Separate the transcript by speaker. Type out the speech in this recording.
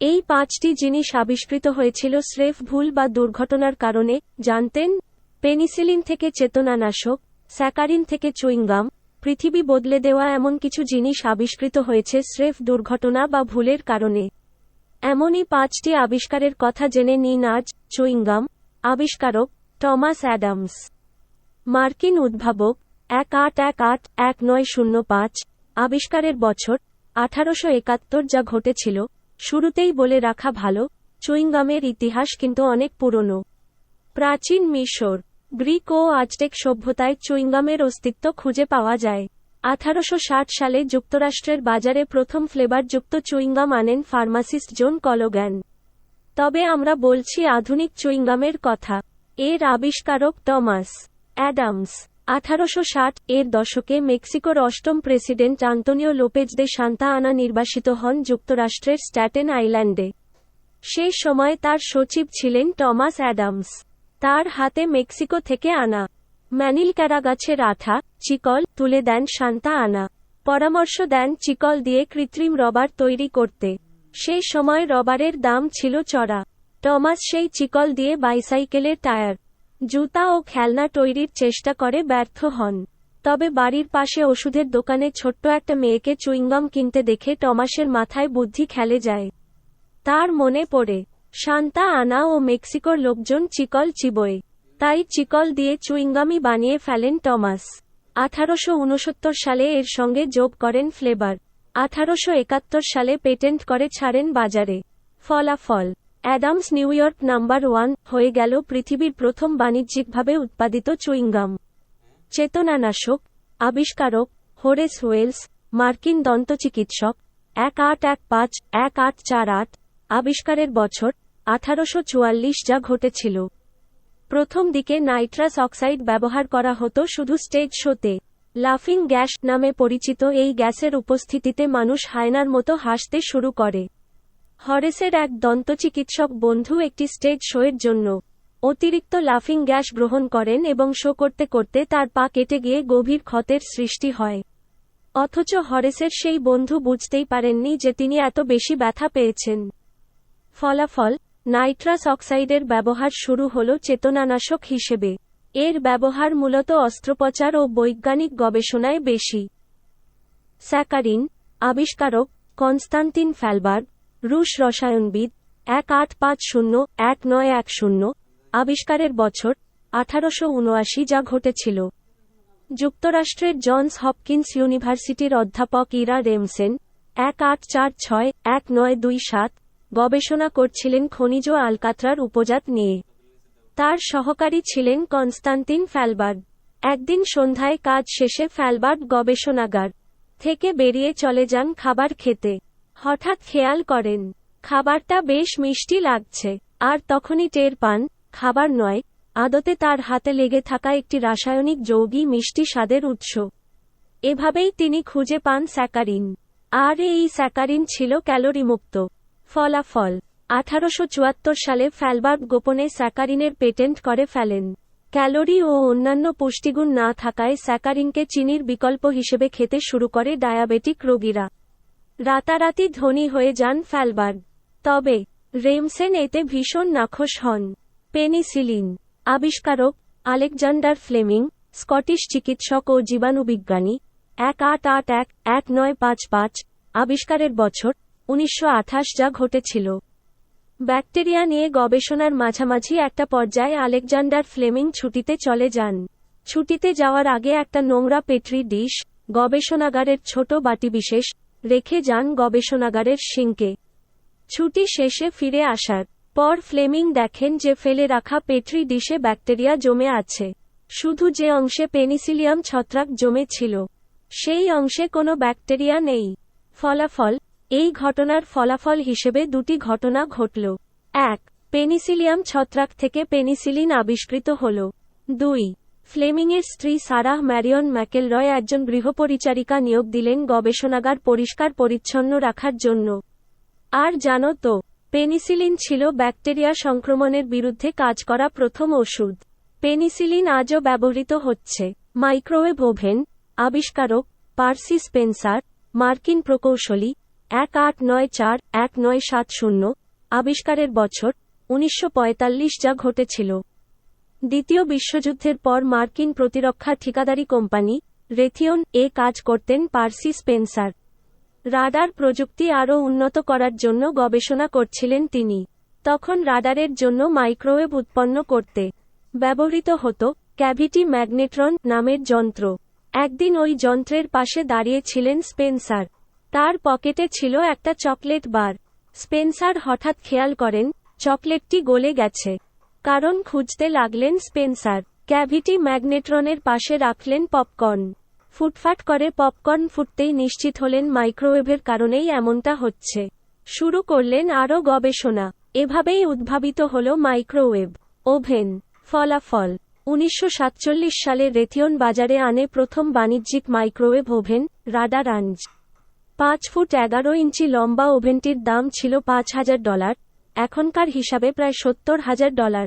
Speaker 1: এই পাঁচটি জিনিস আবিষ্কৃত হয়েছিল স্রেফ ভুল বা দুর্ঘটনার কারণে, জানতেন, পেনিসিলিন থেকে চেতনানাশক, স্যাকারিন থেকে চুইংগাম, পৃথিবী বদলে দেওয়া এমন কিছু জিনিস আবিষ্কৃত হয়েছে স্রেফ দুর্ঘটনা বা ভুলের কারণে। এমনই পাঁচটি আবিষ্কারের কথা জেনে নিন আজ, চুইংগাম, আবিষ্কারক, টমাস অ্যাডামস। মার্কিন উদ্ভাবক, এক আট এক আট এক নয় শূন্য পাঁচ, আবিষ্কারের বছর, আঠারোশো একাত্তর যা ঘটেছিল শুরুতেই বলে রাখা ভালো, চুইংগামের ইতিহাস কিন্তু অনেক পুরনো। প্রাচীন মিশর, গ্রিক ও আজটেক সভ্যতায় চুইংগামের অস্তিত্ব খুঁজে পাওয়া যায়। আঠারোশ ষাট সালে যুক্তরাষ্ট্রের বাজারে প্রথম ফ্লেভারযুক্ত চুইংগাম আনেন ফার্মাসিস্ট জোন কলোগ্যান। তবে আমরা বলছি আধুনিক চুইংগামের কথা। এর আবিষ্কারক টমাস অ্যাডামস। আঠারোশো ষাট এর দশকে মেক্সিকোর অষ্টম president Antonio Lopez de Santa Anna নির্বাসিত হন যুক্তরাষ্ট্রের স্ট্যাটেন আইল্যান্ডে। সে সময় তার সচিব ছিলেন টমাস অ্যাডামস। তার হাতে মেক্সিকো থেকে আনা ম্যানিল গাছের আঠা, চিকল, তুলে দেন শান্তা আনা। পরামর্শ দেন চিকল দিয়ে কৃত্রিম রবার তৈরি করতে। সেই সময় রবারের দাম ছিল চড়া। টমাস সেই চিকল দিয়ে বাইসাইকেলের টায়ার জুতা ও খেলনা তৈরির চেষ্টা করে ব্যর্থ হন। তবে বাড়ির পাশে ওষুধের দোকানে ছোট্ট একটা মেয়েকে চুইংগম কিনতে দেখে টমাসের মাথায় বুদ্ধি খেলে যায়। তার মনে পড়ে, শান্তা আনা ও মেক্সিকোর লোকজন চিকল চিবোয় তাই চিকল দিয়ে চুইংগামি বানিয়ে ফেলেন টমাস। আঠারোশো উনসত্তর সালে এর সঙ্গে যোগ করেন ফ্লেভার। আঠারোশো সালে পেটেন্ট করে ছাড়েন বাজারে। ফলাফল Adams New York number one হয়ে গেল পৃথিবীর প্রথম বাণিজ্যিকভাবে উৎপাদিত চুইংগাম। চেতনানাশক, আবিষ্কারক, হোরেস ওয়েলস, মার্কিন দন্তচিকিৎসক, এক আট এক পাঁচ, এক আট চার আট, আবিষ্কারের বছর, আঠারোশো চুয়াল্লিশ যা ঘটেছিল। প্রথম দিকে নাইট্রাস অক্সাইড ব্যবহার করা হতো শুধু স্টেজ শোতে। লাফিং গ্যাস নামে পরিচিত এই গ্যাসের উপস্থিতিতে মানুষ হায়নার মতো হাসতে শুরু করে। হরেসের এক দন্ত চিকিৎসক বন্ধু একটি স্টেজ শোয়ের জন্য অতিরিক্ত লাফিং গ্যাস গ্রহণ করেন এবং শো করতে করতে তার পা কেটে গিয়ে গভীর ক্ষতের সৃষ্টি হয়। অথচ হরেসের সেই বন্ধু বুঝতেই পারেননি যে তিনি এত বেশি ব্যথা পেয়েছেন। ফলাফল, নাইট্রাস অক্সাইডের ব্যবহার শুরু হল চেতনানাশক হিসেবে। এর ব্যবহার মূলত অস্ত্রোপচার ও বৈজ্ঞানিক গবেষণায় বেশি। স্যাকারিন, আবিষ্কারক কনস্তান্তিন ফ্যালবার্গ রুশ রসায়নবিদ এক আট পাঁচ শূন্য এক নয় এক শূন্য, আবিষ্কারের বছর আঠারোশো উনআশি যা ঘটেছিল। যুক্তরাষ্ট্রের জনস হপকিন্স ইউনিভার্সিটির অধ্যাপক ইরা রেমসেন এক আট চার ছয় এক নয় দুই সাত গবেষণা করছিলেন খনিজ আলকাত্রার উপজাত নিয়ে। তার সহকারী ছিলেন কনস্তান্তিন ফ্যালবার্গ। একদিন সন্ধ্যায় কাজ শেষে ফ্যালবার্ড গবেষণাগার থেকে বেরিয়ে চলে যান খাবার খেতে। হঠাৎ খেয়াল করেন, খাবারটা বেশ মিষ্টি লাগছে, আর তখনই টের পান, খাবার নয়, আদতে তার হাতে লেগে থাকা একটি রাসায়নিক যৌগী মিষ্টি স্বাদের উৎস। এভাবেই তিনি খুঁজে পান স্যাকারিন। আর এই স্যাকারিন ছিল ক্যালোরিমুক্ত। ফলাফল, আঠারোশ চুয়াত্তর সালে ফ্যালবার্গ গোপনে স্যাকারিনের পেটেন্ট করে ফেলেন। ক্যালোরি ও অন্যান্য পুষ্টিগুণ না থাকায় স্যাকারিনকে চিনির বিকল্প হিসেবে খেতে শুরু করে ডায়াবেটিক রোগীরা। রাতারাতি ধনী হয়ে যান ফ্যালবার্গ। তবে, রেমসেন এতে ভীষণ নাখোশ হন। পেনিসিলিন, আবিষ্কারক আলেকজান্ডার ফ্লেমিং, স্কটিশ চিকিৎসক ও জীবাণুবিজ্ঞানী এক আট আট এক এক নয় পাঁচ পাঁচ, আবিষ্কারের বছর, উনিশশো আঠাশ যা ঘটেছিল। ব্যাকটেরিয়া নিয়ে গবেষণার মাঝামাঝি একটা পর্যায়ে আলেকজান্ডার ফ্লেমিং ছুটিতে চলে যান। ছুটিতে যাওয়ার আগে একটা নোংরা পেট্রি ডিশ, গবেষণাগারের ছোট বাটি বিশেষ রেখে যান গবেষণাগারের সিংকে। ছুটি শেষে ফিরে আসার পর ফ্লেমিং দেখেন যে ফেলে রাখা পেট্রি ডিশে ব্যাকটেরিয়া জমে আছে। শুধু যে অংশে পেনিসিলিয়াম ছত্রাক জমে ছিল, সেই অংশে কোনো ব্যাকটেরিয়া নেই। ফলাফল, এই ঘটনার ফলাফল হিসেবে দুটি ঘটনা ঘটল। এক, পেনিসিলিয়াম ছত্রাক থেকে পেনিসিলিন আবিষ্কৃত হল। দুই ফ্লেমিংয়ের স্ত্রী সারাহ ম্যারিয়ন ম্যাকেলরয় একজন গৃহপরিচারিকা নিয়োগ দিলেন গবেষণাগার পরিষ্কার পরিচ্ছন্ন রাখার জন্য। আর জানো তো, পেনিসিলিন ছিল ব্যাকটেরিয়া সংক্রমণের বিরুদ্ধে কাজ করা প্রথম ওষুধ। পেনিসিলিন আজও ব্যবহৃত হচ্ছে। মাইক্রোওয়েভ ওভেন, আবিষ্কারক, পার্সি স্পেন্সার, মার্কিন প্রকৌশলী, এক আট নয় চার, এক নয় সাত শূন্য, আবিষ্কারের বছর, উনিশশো পঁয়তাল্লিশ যা ঘটেছিল। দ্বিতীয় বিশ্বযুদ্ধের পর মার্কিন প্রতিরক্ষা ঠিকাদারি কোম্পানি রেথিয়ন এ কাজ করতেন পার্সি স্পেন্সার। রাডার প্রযুক্তি আরও উন্নত করার জন্য গবেষণা করছিলেন তিনি। তখন রাডারের জন্য মাইক্রোওয়েভ উৎপন্ন করতে ব্যবহৃত হতো ক্যাভিটি ম্যাগনেট্রন নামের যন্ত্র। একদিন ওই যন্ত্রের পাশে দাঁড়িয়েছিলেন স্পেন্সার। তার পকেটে ছিল একটা চকলেট বার। স্পেন্সার হঠাৎ খেয়াল করেন, চকলেটটি গলে গেছে। কারণ খুঁজতে লাগলেন স্পেন্সার। ক্যাভিটি ম্যাগনেট্রনের পাশে রাখলেন পপকর্ন। ফুটফাট করে পপকর্ন ফুটতেই নিশ্চিত হলেন মাইক্রোওয়েভের কারণেই এমনটা হচ্ছে। শুরু করলেন আরও গবেষণা। এভাবেই উদ্ভাবিত হল মাইক্রোওয়েভ। ওভেন। ফলাফল। উনিশশো সাতচল্লিশ সালে রেথিয়ন বাজারে আনে প্রথম বাণিজ্যিক মাইক্রোওয়েভ ওভেন রাডারাঞ্জ পাঁচ ফুট এগারো ইঞ্চি লম্বা ওভেনটির দাম ছিল পাঁচ হাজার ডলার। এখনকার হিসাবে প্রায় সত্তর হাজার ডলার।